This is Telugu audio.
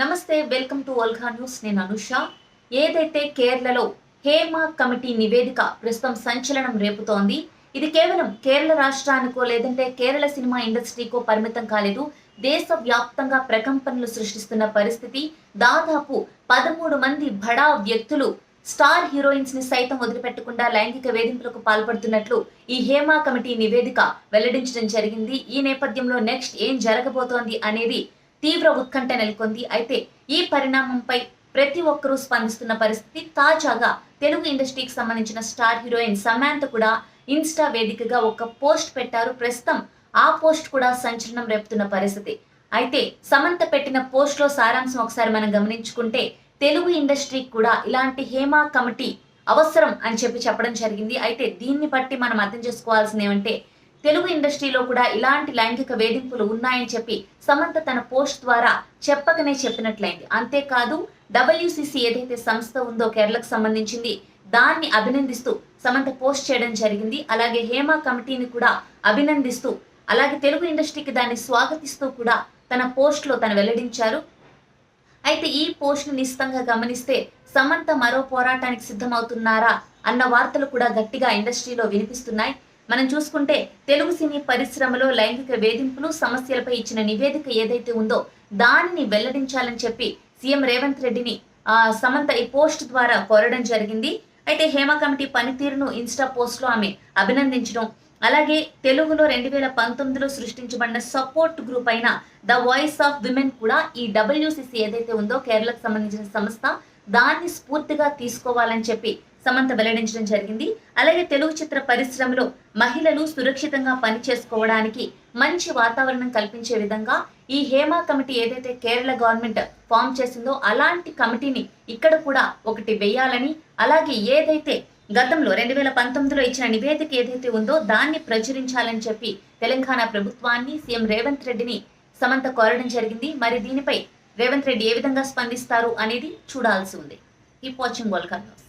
నమస్తే వెల్కమ్ టు వల్గా న్యూస్. నేను అనుష. ఏదైతే కేరళలో హేమ కమిటీ నివేదిక ప్రస్తుతం సంచలనం రేపుతోంది ఇది కేవలం కేరళ రాష్ట్రానికో లేదంటే కేరళ సినిమా ఇండస్ట్రీకో పరిమితం కాలేదు. దేశ వ్యాప్తంగా ప్రకంపనలు సృష్టిస్తున్న పరిస్థితి దాదాపు పదమూడు మంది బడా వ్యక్తులు స్టార్ హీరోయిన్స్ని సైతం వదిలిపెట్టకుండా లైంగిక వేధింపులకు పాల్పడుతున్నట్లు ఈ హేమా కమిటీ నివేదిక వెల్లడించడం జరిగింది. ఈ నేపథ్యంలో నెక్స్ట్ ఏం జరగబోతోంది అనేది తీవ్ర ఉత్కంఠ నెలకొంది. అయితే ఈ పరిణామంపై ప్రతి ఒక్కరూ స్పందిస్తున్న పరిస్థితి తాజాగా తెలుగు ఇండస్ట్రీకి సంబంధించిన స్టార్ హీరోయిన్ సమాంత కూడా ఇన్స్టా వేదికగా ఒక పోస్ట్ పెట్టారు. ప్రస్తుతం ఆ పోస్ట్ కూడా సంచలనం రేపుతున్న పరిస్థితి. అయితే సమంత పెట్టిన పోస్ట్లో సారాంశం ఒకసారి మనం గమనించుకుంటే తెలుగు ఇండస్ట్రీకి కూడా ఇలాంటి హేమా కమిటీ అవసరం అని చెప్పి చెప్పడం జరిగింది. అయితే దీన్ని బట్టి మనం అర్థం చేసుకోవాల్సింది ఏమంటే తెలుగు ఇండస్ట్రీలో కూడా ఇలాంటి లైంగిక వేధింపులు ఉన్నాయని చెప్పి సమంత తన పోస్ట్ ద్వారా చెప్పకనే చెప్పినట్లయింది. అంతేకాదు డబ్ల్యూసిసి ఏదైతే సంస్థ ఉందో కేరళకు సంబంధించింది దాన్ని అభినందిస్తూ సమంత పోస్ట్ చేయడం జరిగింది. అలాగే హేమ కమిటీని కూడా అభినందిస్తూ అలాగే తెలుగు ఇండస్ట్రీకి దాన్ని స్వాగతిస్తూ కూడా తన పోస్ట్లో తను వెల్లడించారు. అయితే ఈ పోస్ట్ను నిశ్చితంగా గమనిస్తే సమంత మరో పోరాటానికి సిద్ధమవుతున్నారా అన్న వార్తలు కూడా గట్టిగా ఇండస్ట్రీలో వినిపిస్తున్నాయి. మనం చూసుకుంటే తెలుగు సినీ పరిశ్రమలో లైంగిక వేధింపులు సమస్యలపై ఇచ్చిన నివేదిక ఏదైతే ఉందో దానిని వెల్లడించాలని చెప్పి సీఎం రేవంత్ రెడ్డిని ఆ సమంత ఈ పోస్ట్ ద్వారా కోరడం జరిగింది. అయితే హేమ కమిటీ పనితీరును ఇన్స్టా పోస్ట్లో ఆమె అభినందించడం. అలాగే తెలుగులో రెండు వేల పంతొమ్మిదిలో సృష్టించబడిన సపోర్ట్ గ్రూప్ అయిన ద వాయిస్ ఆఫ్ విమెన్ కూడా ఈ డబ్ల్యూసిసి ఏదైతే ఉందో కేరళకు సంబంధించిన సంస్థ దాన్ని స్ఫూర్తిగా తీసుకోవాలని చెప్పి సమంత వెల్లడించడం జరిగింది. అలాగే తెలుగు చిత్ర పరిశ్రమలో మహిళలు సురక్షితంగా పని చేసుకోవడానికి మంచి వాతావరణం కల్పించే విధంగా ఈ హేమా కమిటీ ఏదైతే కేరళ గవర్నమెంట్ ఫామ్ చేసిందో అలాంటి కమిటీని ఇక్కడ కూడా ఒకటి వేయాలని అలాగే ఏదైతే గతంలో రెండు వేల పంతొమ్మిదిలో ఇచ్చిన నివేదిక ఏదైతే ఉందో దాన్ని ప్రచురించాలని చెప్పి తెలంగాణ ప్రభుత్వాన్ని సీఎం రేవంత్ రెడ్డిని సమంత కోరడం జరిగింది. మరి దీనిపై రేవంత్ రెడ్డి ఏ విధంగా స్పందిస్తారు అనేది చూడాల్సి ఉంది. ఈ వాచింగ్ వరల్డ్ న్యూస్.